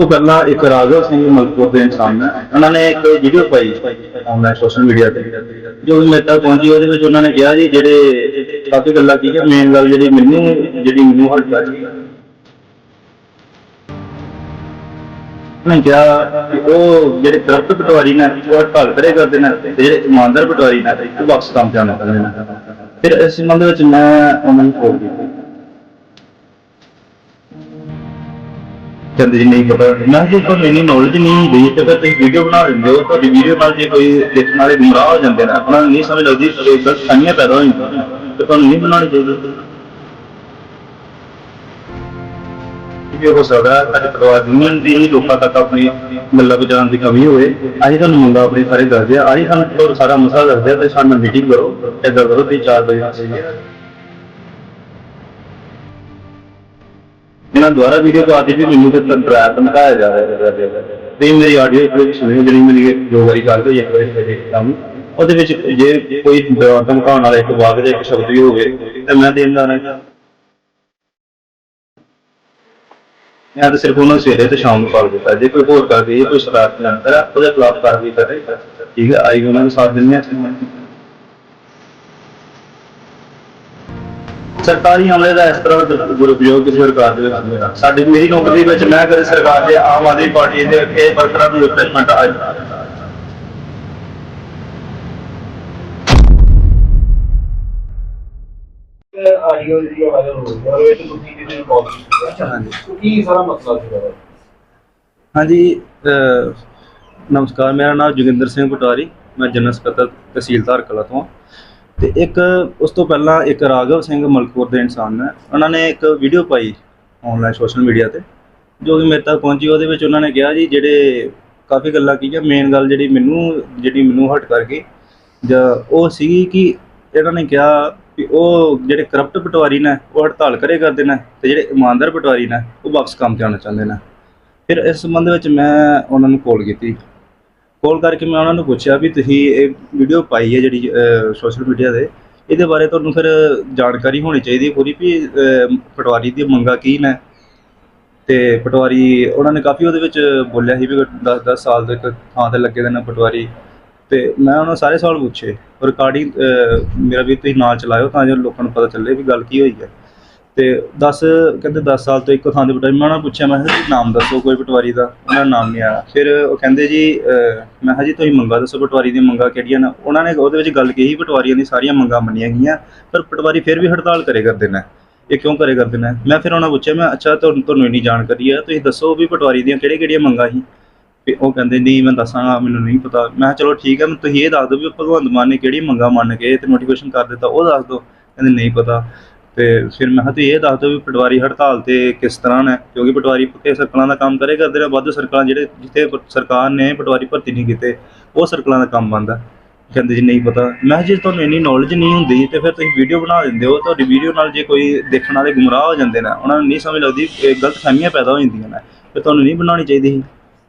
ਤੋਂ ਪਹਿਲਾਂ ਇੱਕ ਰਾਘਵ ਸਿੰਘ ਮਲਕਪੁਰ ਦੇ ਇਨਸਾਨ ਉਹਨਾਂ ਨੇ ਇੱਕ ਵੀਡੀਓ ਪਾਈ ਆਨਲਾਈਨ ਸੋਸ਼ਲ ਮੀਡੀਆ ਤੇ, ਜੋ ਮੇਰੇ ਤੱਕ ਪਹੁੰਚੀ ਉਹਦੇ ਵਿੱਚ ਉਹਨਾਂ ਨੇ ਕਿਹਾ ਜੀ, ਜਿਹੜੇ ਕਾਫੀ ਗੱਲਾਂ ਕੀ ਹੈ ਮੇਨ ਗੱਲ ਜਿਹੜੀ ਮੈਨੂੰ ਜਿਹੜੀ ਮੈਨੂੰ ਹਟ ਗਈ। ਉਹਨੇ ਕਿਹਾ ਉਹ ਜਿਹੜੇ ਕਰਪਟ ਪਟਵਾਰੀ ਨੇ, ਉਹ ਹੜਤਾਲ ਕਰਦੇ ਨੇ ਤੇ ਜਿਹੜੇ ਇਮਾਨਦਾਰ ਪਟਵਾਰੀ ਨੇ, ਉਹ ਵਾਪਸ ਕੰਮ ਜਾਣਾ ਕਰਦੇ ਨੇ। ਫਿਰ ਇਸ ਸੰਬੰਧ ਵਿੱਚ ਮੈਂ ਉਹਨਾਂ ਨੂੰ ਕੋਲ ਕੀਤੀ। ਕਹਿੰਦੇ ਜੀ ਨਹੀਂ ਪਤਾ ਮੈਂ ਜੇ ਤੁਹਾਨੂੰ ਇੰਨੀ ਨੌਲੇਜ ਨਹੀਂ ਹੁੰਦੀ ਤੇ ਫਿਰ ਤੁਸੀਂ ਵੀਡੀਓ ਬਣਾ ਦਿੰਦੇ ਹੋ ਤੁਹਾਡੀ ਵੀਡੀਓ ਨਾਲ ਜੇ ਕੋਈ ਦੇਖਣ ਵਾਲੇ ਗੁੰਮਰਾਹ ਹੋ ਜਾਂਦੇ ਨੇ ਉਹਨਾਂ ਨੂੰ ਨਹੀਂ ਸਮਝ ਲੱਗਦੀ ਤੇ ਗਲਤ ਖਾਨੀਆਂ ਪੈਦਾ ਹੋ ਜਾਂਦੀਆਂ ਤੇ ਤੁਹਾਨੂੰ ਨਹੀਂ ਬਣਾਉਣੀ ਚਾਹੀਦੀ। ਇਹ ਹੋ ਸਕਦਾ ਸਾਡੇ ਪਰਿਵਾਰ ਯੂਨੀਅਨ ਦੀ ਹੀ ਲੋਕਾਂ ਤੱਕ ਆਪਣੀ ਗੱਲਾਂ ਪਹੁੰਚਾਉਣ ਦੀ ਕਮੀ ਹੋਵੇ। ਅਸੀਂ ਤੁਹਾਨੂੰ ਮੰਗਾ ਆਪਣੇ ਸਾਰੇ ਦੱਸਦੇ ਆ ਅਸੀਂ ਤੁਹਾਨੂੰ ਸਾਰਾ ਮਸਲਾ ਦੱਸਦੇ ਆ ਤੇ ਸਾਡੇ ਨਾਲ ਮੀਟਿੰਗ ਕਰੋ ਏਦਾਂ ਕਰੋ ਤੇ 4 ਵਜੇ ਆ ਜਾਈਏ ਇਹਨਾਂ ਦੁਆਰਾ ਵੀਡੀਓ ਪਾਤੀ ਵੀ ਮੈਨੂੰ ਤੇ ਡਰਾਇਆ ਧਮਕਾਇਆ ਜਾ ਰਿਹਾ ਹੈ। ਤੇ ਮੇਰੀ ਆਡੀਓ ਇੱਕ ਵਾਰੀ ਸੁਣਿਓ, ਜਿਹੜੀ ਮੇਰੀ ਜੋ ਵਾਰੀ ਗੱਲ ਹੋਈ, ਇੱਕ ਵਾਰੀ ਮੇਰੇ ਕੰਮ। ਉਹਦੇ ਵਿੱਚ ਜੇ ਕੋਈ ਧਮਕਾਉਣ ਵਾਲਾ ਇੱਕ ਵਾਕ ਜਾਂ ਇੱਕ ਸ਼ਬਦ ਵੀ ਹੋਵੇ, ਤੇ ਮੈਂ ਦੇਣ ਦਾ ਨਾ ਮੈਂ ਤਾਂ ਸਿਰਫ ਉਹਨਾਂ ਨੂੰ ਸਵੇਰੇ ਤੇ ਸ਼ਾਮ ਨੂੰ ਕਾਲ ਦਿੱਤਾ ਜੇ ਕੋਈ ਹੋਰ ਕਰ ਗਈ ਕੋਈ ਸ਼ਰਾਰਤ ਅੰਦਰ ਆ, ਉਹਦੇ ਖਿਲਾਫ ਕਾਰਵਾਈ ਕਰੇ ਠੀਕ ਹੈ, ਆਈ ਉਹਨਾਂ ਨੂੰ ਸਾਥ ਦਿੰਦੇ ਆ ਸਰਕਾਰੀ ਅਮਲੇ ਦਾ ਇਸ ਤਰ੍ਹਾਂ ਦਾ ਦੁਰਉਪਯੋਗ ਕਿਸੇ ਸਰਕਾਰ ਦੇ ਵਿੱਚ ਹੋਇਆ ਸਾਡੀ ਮੇਰੀ ਨੌਕਰੀ ਵਿੱਚ ਮੈਂ ਕਦੇ ਸਰਕਾਰ ਦੇ ਆਮ ਆਦਮੀ ਪਾਰਟੀ ਦੇ ਇਹ ਵਰਕਰਾਂ ਨੂੰ ਰਿਪਲੇਸਮੈਂਟ ਅੱਜ ਆਡੀਓ ਜਿਹੜੀ ਵਾਇਰਲ ਹੋ ਰਹੀ ਹੈ ਉਹਦੇ ਵਿੱਚ ਤੁਸੀਂ ਕਿਸੇ ਨੂੰ ਕਾਲ ਕੀਤੀ ਹਾਂਜੀ ਕੀ ਸਾਰਾ ਮਸਲਾ ਸੀਗਾ ਹਾਂਜੀ ਨਮਸਕਾਰ, ਮੇਰਾ ਨਾਮ ਜੋਗਿੰਦਰ ਸਿੰਘ ਪਟਵਾਰੀ ਮੈਂ ਜਨਰਲ ਸਕੱਤਰ ਤਹਿਸੀਲਦਾਰ ਕਲਾ ਤੋਂ ਤੇ ਇੱਕ ਉਸ ਤੋਂ ਪਹਿਲਾਂ ਇੱਕ ਰਾਘਵ ਸਿੰਘ ਮਲਕਪੁਰ ਦੇ ਇਨਸਾਨ ਨੇ, ਉਹਨਾਂ ਨੇ ਇੱਕ ਵੀਡੀਓ ਪਾਈ ਆਨਲਾਈਨ ਸੋਸ਼ਲ ਮੀਡੀਆ ਤੇ, ਜੋ ਕਿ ਮੇਰੇ ਤੱਕ ਪਹੁੰਚੀ ਉਹਦੇ ਵਿੱਚ ਉਹਨਾਂ ਨੇ ਕਿਹਾ ਜੀ, ਜਿਹੜੇ ਕਾਫੀ ਗੱਲਾਂ ਕੀਤੀਆਂ ਮੇਨ ਗੱਲ ਜਿਹੜੀ ਮੈਨੂੰ ਜਿਹੜੀ ਮੈਨੂੰ ਹਟ ਕਰ ਗਈ, ਜਾਂ ਉਹ ਸੀਗੀ ਕਿ ਇਹਨਾਂ ਨੇ ਕਿਹਾ ਕਿ ਉਹ ਜਿਹੜੇ ਕਰਪਟ ਪਟਵਾਰੀ ਨੇ, ਉਹ ਹੜਤਾਲ ਕਰੇ ਕਰਦੇ ਨੇ ਤੇ ਜਿਹੜੇ ਇਮਾਨਦਾਰ ਪਟਵਾਰੀ ਨੇ, ਉਹ ਵਾਪਸ ਕੰਮ ਤੇ ਆਉਣਾ ਚਾਹੁੰਦੇ ਨੇ। ਫਿਰ ਇਸ ਸੰਬੰਧ ਵਿੱਚ ਮੈਂ ਉਹਨਾਂ ਨੂੰ ਕਾਲ ਕੀਤੀ। ਕਾਲ ਕਰਕੇ ਮੈਂ ਉਹਨਾਂ ਨੂੰ ਪੁੱਛਿਆ ਵੀ ਤੁਸੀਂ ਇਹ ਵੀਡੀਓ ਪਾਈ ਹੈ ਜਿਹੜੀ ਸੋਸ਼ਲ ਮੀਡੀਆ ਤੇ, ਇਹਦੇ ਬਾਰੇ ਤੁਹਾਨੂੰ ਫਿਰ ਜਾਣਕਾਰੀ ਹੋਣੀ ਚਾਹੀਦੀ ਹੈ ਪੂਰੀ ਵੀ ਪਟਵਾਰੀ ਦੀ ਮੰਗਾਂ ਕੀ ਨੇ। ਤੇ ਪਟਵਾਰੀ, ਉਹਨਾਂ ਨੇ ਕਾਫੀ ਉਹਦੇ ਵਿੱਚ ਬੋਲਿਆ ਸੀ ਵੀ 10 10 ਸਾਲ ਦੇ ਥਾਂ ਤੇ ਲੱਗੇ ਦੇ ਨੇ ਪਟਵਾਰੀ। ਤੇ ਮੈਂ ਉਹਨਾਂ ਨੂੰ ਸਾਰੇ ਸਵਾਲ ਪੁੱਛੇ। ਰਿਕਾਰਡਿੰਗ ਮੇਰਾ ਵੀ ਤੁਸੀਂ ਨਾਲ ਚਲਾਇਓ ਤਾਂ ਜੋ ਲੋਕਾਂ ਨੂੰ ਪਤਾ ਚੱਲੇ ਵੀ ਗੱਲ ਕੀ ਹੋਈ ਹੈ। ਤੇ 10 ਕਹਿੰਦੇ 10 ਸਾਲ ਤੋਂ ਇੱਕੋ ਥਾਂ ਤੇ ਪਟਵਾਰੀ ਮੈਂ ਉਹਨਾਂ ਨੂੰ ਪੁੱਛਿਆ ਮੈਂ ਕਿਹਾ ਜੀ ਨਾਮ ਦੱਸੋ ਕੋਈ ਪਟਵਾਰੀ ਦਾ ਉਹਨਾਂ ਦਾ ਨਾਮ ਨਹੀਂ ਆਇਆ। ਫਿਰ ਉਹ ਕਹਿੰਦੇ ਜੀ ਅਹ, ਮੈਂ ਕਿਹਾ ਜੀ ਤੁਸੀਂ ਮੰਗਾ ਦੱਸੋ ਪਟਵਾਰੀ ਦੀਆਂ ਮੰਗਾਂ ਕਿਹੜੀਆਂ ਨੇ। ਉਹਨਾਂ ਨੇ ਉਹਦੇ ਵਿੱਚ ਗੱਲ ਕਹੀ ਪਟਵਾਰੀਆਂ ਦੀ ਸਾਰੀਆਂ ਮੰਗਾਂ ਮੰਨੀਆਂ ਗਈਆਂ ਪਰ ਪਟਵਾਰੀ ਫਿਰ ਵੀ ਹੜਤਾਲ ਕਰੇ ਕਰਦੇ ਨੇ। ਇਹ ਕਿਉਂ ਕਰੇ ਕਰਦੇ ਨੇ? ਮੈਂ ਫਿਰ ਉਹਨਾਂ ਨੂੰ ਪੁੱਛਿਆ ਮੈਂ ਅੱਛਾ ਤੁਹਾਨੂੰ ਤੁਹਾਨੂੰ ਇੰਨੀ ਜਾਣਕਾਰੀ ਹੈ ਤੁਸੀਂ ਦੱਸੋ ਵੀ ਪਟਵਾਰੀ ਦੀਆਂ ਕਿਹੜੇ ਕਿਹੜੀਆਂ ਮੰਗਾਂ ਸੀ? ਤੇ ਉਹ ਕਹਿੰਦੇ ਨਹੀਂ ਮੈਂ ਦੱਸਾਂਗਾ ਮੈਨੂੰ ਨਹੀਂ ਪਤਾ। ਮੈਂ ਕਿਹਾ ਚਲੋ ਠੀਕ ਹੈ ਮੈਂ ਤੁਸੀਂ ਇਹ ਦੱਸ ਦਿਓ ਵੀ ਭਗਵੰਤ ਮਾਨ ਨੇ ਕਿਹੜੀ ਮੰਗਾਂ ਮੰਨ ਕੇ ਤੇ ਨੋਟੀਫਿਕੇਸ਼ਨ ਕਰ ਦਿੱਤਾ ਉਹ ਦੱਸ ਦਿਓ। ਕਹਿੰਦੇ ਨਹੀਂ ਪਤਾ। ਤੇ ਫਿਰ ਮੈਂ ਕਿਹਾ ਤੁਸੀਂ ਇਹ ਦੱਸ ਦਿਓ ਵੀ ਪਟਵਾਰੀ ਹੜਤਾਲ ਤੇ ਕਿਸ ਤਰ੍ਹਾਂ ਨੇ, ਕਿਉਂਕਿ ਪਟਵਾਰੀ ਪੱਕੇ ਸਰਕਲਾਂ ਦਾ ਕੰਮ ਕਰੇ ਕਰਦੇ ਨੇ, ਵੱਧ ਸਰਕਲਾਂ ਜਿਹੜੇ ਜਿੱਥੇ ਪ- ਸਰਕਾਰ ਨੇ ਪਟਵਾਰੀ ਭਰਤੀ ਨਹੀਂ ਕੀਤੇ, ਉਹ ਸਰਕਲਾਂ ਦਾ ਕੰਮ ਬੰਦ ਕਹਿੰਦੇ ਜੀ ਨਹੀਂ ਪਤਾ। ਮੈਂ ਕਿਹਾ ਜੇ ਤੁਹਾਨੂੰ ਇੰਨੀ ਨੌਲੇਜ ਨਹੀਂ ਹੁੰਦੀ, ਤੇ ਫਿਰ ਤੁਸੀਂ ਵੀਡੀਓ ਬਣਾ ਦਿੰਦੇ ਹੋ, ਤੁਹਾਡੀ ਵੀਡੀਓ ਨਾਲ ਜੇ ਕੋਈ ਦੇਖਣ ਵਾਲੇ ਗੁੰਮਰਾਹ ਹੋ ਜਾਂਦੇ ਨੇ, ਉਹਨਾਂ ਨੂੰ ਨਹੀਂ ਸਮਝ ਲੱਗਦੀ ਇਹ ਗਲਤ ਫਹਿਮੀਆਂ ਪੈਦਾ ਹੋ ਜਾਂਦੀਆਂ ਨੇ, ਫਿਰ ਤੁਹਾਨੂੰ ਨਹੀਂ ਬਣਾਉਣੀ ਚਾਹੀਦੀ। ਸੀ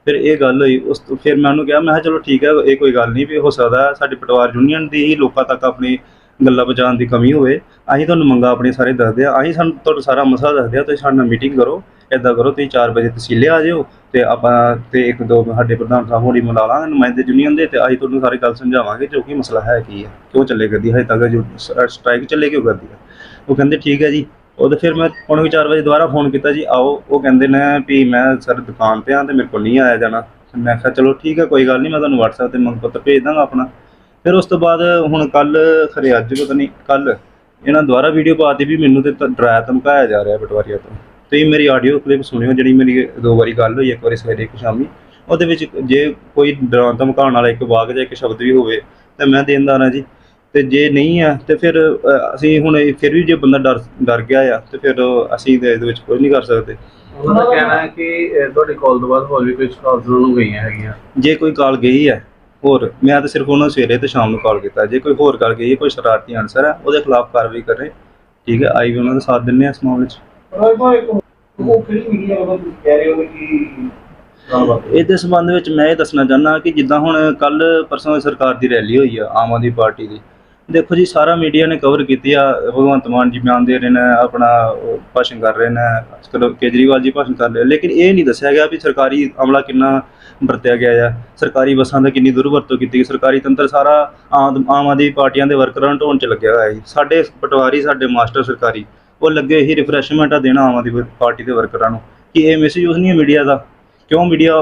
ਫਿਰ ਇਹ ਗੱਲ ਹੋਈ, ਉਸ ਤੋਂ ਫਿਰ ਮੈਂ ਉਹਨੂੰ ਕਿਹਾ, ਮੈਂ ਕਿਹਾ ਚਲੋ ਠੀਕ ਹੈ, ਇਹ ਕੋਈ ਗੱਲ ਨਹੀਂ ਵੀ ਹੋ ਸਕਦਾ, ਸਾਡੇ ਪਟਵਾਰ ਯੂਨੀਅਨ ਦੀ ਹੀ ਲੋਕਾਂ ਤੱਕ ਆਪਣੀ ਗੱਲਾਂ ਪਹੁੰਚਾਉਣ ਦੀ ਕਮੀ ਹੋਵੇ, ਅਸੀਂ ਤੁਹਾਨੂੰ ਮੰਗਾ ਆਪਣੀ ਸਾਰੇ ਦੱਸਦੇ ਆ ਅਸੀਂ ਸਾਨੂੰ ਤੁਹਾਡਾ ਸਾਰਾ ਮਸਲਾ ਦੱਸਦੇ ਆ ਤੁਸੀਂ ਸਾਡੇ ਨਾਲ ਮੀਟਿੰਗ ਕਰੋ, ਏਦਾਂ ਕਰੋ, ਤੁਸੀਂ 4 ਵਜੇ ਤਹਿਸੀਲੇ ਆ ਜਿਓ ਤੇ ਆਪਾਂ ਤੇ ਇੱਕ ਦੋ ਸਾਡੇ ਪ੍ਰਧਾਨ ਸਾਹਿਬ ਹੋਣੀ ਮਿਲਾ ਲਾਂਗੇ, ਨੁਮਾਇੰਦੇ ਯੂਨੀਅਨ ਦੇ ਤੇ ਅਸੀਂ ਤੁਹਾਨੂੰ ਸਾਰੀ ਗੱਲ ਸਮਝਾਵਾਂਗੇ ਜੋ ਕਿ ਮਸਲਾ ਹੈ ਕੀ ਹੈ ਕਿਉਂ ਚੱਲੇ ਕਰਦੀ ਹਜੇ ਤੱਕ ਜੋ ਸਟ੍ਰਾਈਕ ਚੱਲੇ ਕਿਉਂ ਕਰਦੀ ਹੈ ਉਹ ਕਹਿੰਦੇ ਠੀਕ ਹੈ ਜੀ। ਉਹਦੇ ਫਿਰ ਮੈਂ ਪੌਣੇ 4 ਵਜੇ ਦੁਬਾਰਾ ਫੋਨ ਕੀਤਾ ਜੀ, ਆਓ। ਉਹ ਕਹਿੰਦੇ ਨੇ ਵੀ ਮੈਂ ਸਰ ਦੁਕਾਨ ਤੇ ਆ ਤੇ ਮੇਰੇ ਕੋਲ ਨਹੀਂ ਆਇਆ ਜਾਣਾ। ਮੈਂ ਕਿਹਾ ਚਲੋ ਠੀਕ ਹੈ, ਕੋਈ ਗੱਲ ਨਹੀਂ, ਮੈਂ ਤੁਹਾਨੂੰ WhatsApp ਤੇ ਮੰਗ ਪੱਤਰ ਭੇਜ ਦਾਂਗਾ ਆਪਣਾ। ਫਿਰ ਉਸ ਤੋਂ ਬਾਅਦ ਹੁਣ ਕੱਲ ਖਰੇ ਅੱਜ ਪਤਾ ਨਹੀਂ ਕੱਲ ਇਹਨਾਂ ਦੁਬਾਰਾ ਵੀਡੀਓ ਪਾਤੀ ਵੀ ਮੈਨੂੰ ਤੇ ਡਰਾਇਆ ਧਮਕਾਇਆ ਜਾ ਰਿਹਾ ਪਟਵਾਰੀਆਂ ਤੋਂ। ਤੁਸੀਂ ਮੇਰੀ ਆਡੀਓ ਕਲਿੱਪ ਸੁਣਿਓ ਜਿਹੜੀ ਮੇਰੀ ਦੋ ਵਾਰੀ ਗੱਲ ਹੋਈ ਇੱਕ ਵਾਰੀ ਸਵੇਰੇ ਇੱਕ ਸ਼ਾਮੀ। ਉਹਦੇ ਵਿੱਚ ਜੇ ਕੋਈ ਡਰਾਉਣ ਧਮਕਾਉਣ ਵਾਲਾ ਇੱਕ ਵਾਕ ਜਾਂ ਇੱਕ ਸ਼ਬਦ ਵੀ ਹੋਵੇ ਤਾਂ ਮੈਂ ਦੇਂਦਾ ਨਾ ਜੀ। ਤੇ ਜੇ ਨਹੀਂ ਆ ਤੇ ਫਿਰ ਅਸੀਂ ਹੁਣ ਫਿਰ ਵੀ ਜੇ ਬੰਦਾ ਡਰ ਡਰ ਗਿਆ ਆ ਤੇ ਫਿਰ ਅਸੀਂ ਤੇ ਇਹਦੇ ਵਿੱਚ ਕੁਝ ਨਹੀਂ ਕਰ ਸਕਦੇ। ਉਹਨਾਂ ਦਾ ਕਹਿਣਾ ਹੈ ਕਿ ਤੁਹਾਡੀ ਕਾਲ ਤੋਂ ਬਾਅਦ ਹੋਰ ਵੀ ਕੁਝ ਕਾਲਸ ਉਹਨਾਂ ਨੂੰ ਗਈਆਂ ਹੈਗੀਆਂ। ਜੇ ਕੋਈ ਕਾਲ ਗਈ ਹੈ ਹੋਰ ਮੈਂ ਤਾਂ ਸਿਰਫ ਉਹਨਾਂ ਨੂੰ ਸਵੇਰੇ ਤੇ ਸ਼ਾਮ ਨੂੰ ਕਾਲ ਕੀਤਾ। ਜੇ ਕੋਈ ਹੋਰ ਕਾਲ ਗਈ ਕੋਈ ਸ਼ਰਾਰਤੀ ਅਨਸਰ ਹੈ ਉਹਦੇ ਖਿਲਾਫ ਕਾਰਵਾਈ ਕਰੇ। ਠੀਕ ਹੈ ਆਈ ਵੀ ਉਹਨਾਂ ਦਾ ਸਾਥ ਦਿੰਨੇ ਆ ਇਸ ਮਾਮਲੇ 'ਚ। ਉਹ ਕਿਹੜੀ ਮੀਡੀਆ ਉਹ ਕਹਿ ਰਹੇ ਹੋ ਕਿ ਗੱਲਬਾਤ ਇਹਦੇ ਸੰਬੰਧ ਵਿੱਚ ਮੈਂ ਇਹ ਦੱਸਣਾ ਚਾਹੁੰਦਾ ਕਿ ਜਿੱਦਾਂ ਹੁਣ ਕੱਲ ਪਰਸੋਂ ਸਰਕਾਰ ਦੀ ਰੈਲੀ ਹੋਈ ਆ ਆਮ ਆਦਮੀ ਪਾਰਟੀ ਦੀ। ਦੇਖੋ ਜੀ, ਸਾਰਾ ਮੀਡੀਆ ਨੇ ਕਵਰ ਕੀਤੀ ਆ। ਭਗਵੰਤ ਮਾਨ ਜੀ ਬਿਆਨ ਦੇ ਰਹੇ ਨੇ, ਆਪਣਾ ਉਹ ਭਾਸ਼ਣ ਕਰ ਰਹੇ ਨੇ, ਅੱਜਕੱਲ੍ਹ ਕੇਜਰੀਵਾਲ ਜੀ ਭਾਸ਼ਣ ਕਰ ਰਹੇ ਲੇਕਿਨ ਇਹ ਨਹੀਂ ਦੱਸਿਆ ਗਿਆ ਵੀ ਸਰਕਾਰੀ ਅਮਲਾ ਕਿੰਨਾ ਵਰਤਿਆ ਗਿਆ ਆ। ਸਰਕਾਰੀ ਬੱਸਾਂ ਦਾ ਕਿੰਨੀ ਦੁਰਵਰਤੋਂ ਕੀਤੀ ਗਈ। ਸਰਕਾਰੀ ਤੰਤਰ ਸਾਰਾ ਆਮ ਆਮ ਆਦਮੀ ਪਾਰਟੀਆਂ ਦੇ ਵਰਕਰਾਂ ਨੂੰ ਢੋਣ 'ਚ ਲੱਗਿਆ ਹੋਇਆ ਜੀ। ਸਾਡੇ ਪਟਵਾਰੀ, ਸਾਡੇ ਮਾਸਟਰ ਸਰਕਾਰੀ, ਉਹ ਲੱਗੇ ਹੀ ਰਿਫਰੈਸ਼ਮੈਂਟਾਂ ਦੇਣਾ ਆਮ ਆਦਮੀ ਪਾਰਟੀ ਦੇ ਵਰਕਰਾਂ ਨੂੰ। ਕਿ ਇਹ ਮਿਸਯੂਜ਼ ਨਹੀਂ ਹੈ ਮੀਡੀਆ ਦਾ। ਕਿਉਂ ਮੀਡੀਆ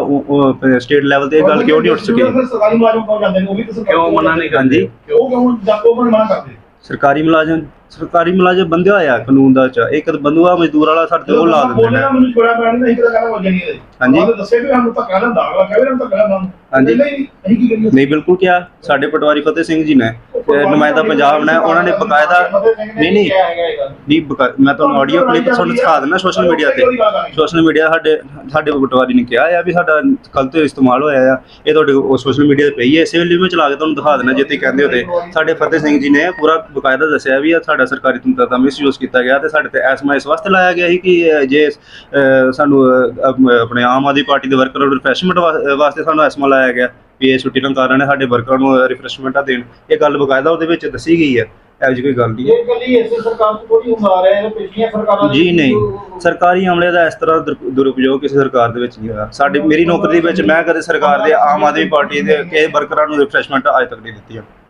ਸਟੇਟ ਲੈਵਲ ਤੇ ਇਹ ਗੱਲ ਕਿਉਂ ਨਹੀਂ ਉੱਠ ਸਕੀ? ਫਿਰ ਸਰਕਾਰੀ ਮੁਲਾਜ਼ਮ ਕੌਣ ਜਾਂਦੇ ਨੇ ਉਹ ਵੀ ਤਾਂ ਸਰਕਾਰੀ ਕਿਉਂ ਮਨਾ ਨਹੀਂ ਉਹ ਕਿਉਂ ਮਨਾ ਕਰਦੇ ਸਰਕਾਰੀ ਮੁਲਾਜ਼ਮ ਸਰਕਾਰੀ ਮੁਲਾਜ਼ਮ ਬੰਦਿਆ ਹੋਇਆ ਕਾਨੂੰਨ ਦਾ ਚ ਇੱਕ ਬੰਦੂਆ ਮਜ਼ਦੂਰ ਵਾਲਾ ਸਾਡੇ ਤੇ ਉਹ ਲਾ ਦਿੰਦੇ ਨੇ। ਮੈਨੂੰ ਛੋੜਾ ਪੈਣ ਨਹੀਂ ਕਹਿੰਦਾ ਵਜਣੀ ਹੈ ਹਾਂਜੀ। ਉਹਨੇ ਦੱਸਿਆ ਵੀ ਸਾਨੂੰ ਧੱਕਾ ਲੈਂਦਾ ਅਗਲਾ ਕਹੇ ਨਾ ਧੱਕਾ ਲੈਂਦਾ ਹਾਂਜੀ। ਨਹੀਂ ਅਸੀਂ ਕੀ ਕਰੀਏ? ਨਹੀਂ ਬਿਲਕੁਲ ਕਿਹਾ। ਸਾਡੇ ਪਟਵਾਰੀ ਫਤਿਹ ਸਿੰਘ ਜੀ ਨੇ। ਤੇ ਨੁਮਾਇੰਦਾ ਪੰਜਾਬ ਨੇ ਉਹਨਾਂ ਨੇ ਬਕਾਇਦਾ ਨਹੀਂ ਨਹੀਂ ਨਹੀਂ ਬਕਾ- ਮੈਂ ਤੁਹਾਨੂੰ ਆਡੀਓ ਕਲਿੱਪ ਤੁਹਾਨੂੰ ਦਿਖਾ ਦਿੰਦਾ ਸੋਸ਼ਲ ਮੀਡੀਆ ਤੇ। ਸੋਸ਼ਲ ਮੀਡੀਆ ਸਾਡੇ ਸਾਡੇ ਪਟਵਾਰੀ ਨੇ ਕਿਹਾ ਆ ਵੀ ਸਾਡਾ ਗਲਤ ਇਸਤੇਮਾਲ ਹੋਇਆ ਆ। ਇਹ ਤੁਹਾਡੇ ਸੋਸ਼ਲ ਮੀਡੀਆ ਤੇ ਪਈ ਹੈ ਇਸੇ ਲਈ ਮੈਂ ਚਲਾ ਕੇ ਤੁਹਾਨੂੰ ਦਿਖਾ ਦੇਣਾ ਜੇ ਤੁਸੀਂ ਕਹਿੰਦੇ ਹੋ ਤੇ। ਸਾਡੇ ਫਤਿਹ ਸਿੰਘ ਜੀ ਨੇ ਪੂਰਾ ਬਕਾਇਦਾ ਦੱਸਿਆ ਵੀ ਇਹ ਸਾਡਾ ਸਰਕਾਰੀ ਤੰਤਰ ਦਾ ਮਿਸਯੂਜ਼ ਕੀਤਾ ਗਿਆ ਤੇ ਸਾਡੇ ਤੇ ਐਸਮਾ ਇਸ ਵਾਸਤੇ ਲਾਇਆ ਗਿਆ ਸੀ ਕਿ ਅਹ, ਜੇ ਅਹ, ਸਾਨੂੰ ਅਹ, ਅਮ, ਆਪਣੇ ਆਮ ਆਦਮੀ ਪਾਰਟੀ ਦੇ ਵਰਕਰਾਂ ਨੂੰ ਰਿਫਰੈਸ਼ਮੈਂਟ ਵਾਸਤੇ ਸਾਨੂੰ ਐਸਮਾ ਲਾਇਆ ਗਿਆ। ਵੀ ਇਹ ਛੁੱਟੀ ਦਾ ਕਾਰਨ ਹੈ ਸਾਡੇ ਵਰਕਰਾਂ ਨੂੰ ਰਿਫਰੈਸ਼ਮੈਂਟਾਂ ਦੇਣ। ਇਹ ਗੱਲ ਬਕਾਇਦਾ ਉਹਦੇ ਵਿੱਚ ਦੱਸੀ ਗਈ ਹੈ ਇਹੋ ਜਿਹੀ ਕੋਈ ਗੱਲ ਨਹੀਂ ਹੈ। ਇਹ ਕੱਲੀ ਇਸੇ ਸਰਕਾਰ ਤੋਂ ਥੋੜੀ ਹੁੰਦਾ ਰਿਹਾ ਇਹ ਪਿਛਲੀਆਂ ਸਰਕਾਰਾਂ ਦੇ ਜੀ ਵਿੱਚ ਨਹੀਂ ਸਰਕਾਰੀ ਅਮਲੇ ਦਾ ਇਸ ਤਰ੍ਹਾਂ ਦੁਰ- ਦੁਰਉਪਯੋਗ ਕਿਸੇ ਸਰਕਾਰ ਦੇ ਵਿੱਚ ਨਹੀਂ ਹੋਇਆ। ਸਾਡੇ ਮੇਰੀ ਨੌਕਰੀ ਦੇ ਵਿੱਚ ਮੈਂ ਕਦੇ ਸਰਕਾਰ ਦੇ ਆਮ ਆਦਮੀ ਪਾਰਟੀ ਦੇ ਕਿਸੇ ਵਰਕਰਾਂ ਨੂੰ ਰਿਫਰੈਸ਼ਮੈਂਟ ਅੱਜ ਤੱਕ ਨਹੀਂ ਦਿੱਤੀ ਹੈ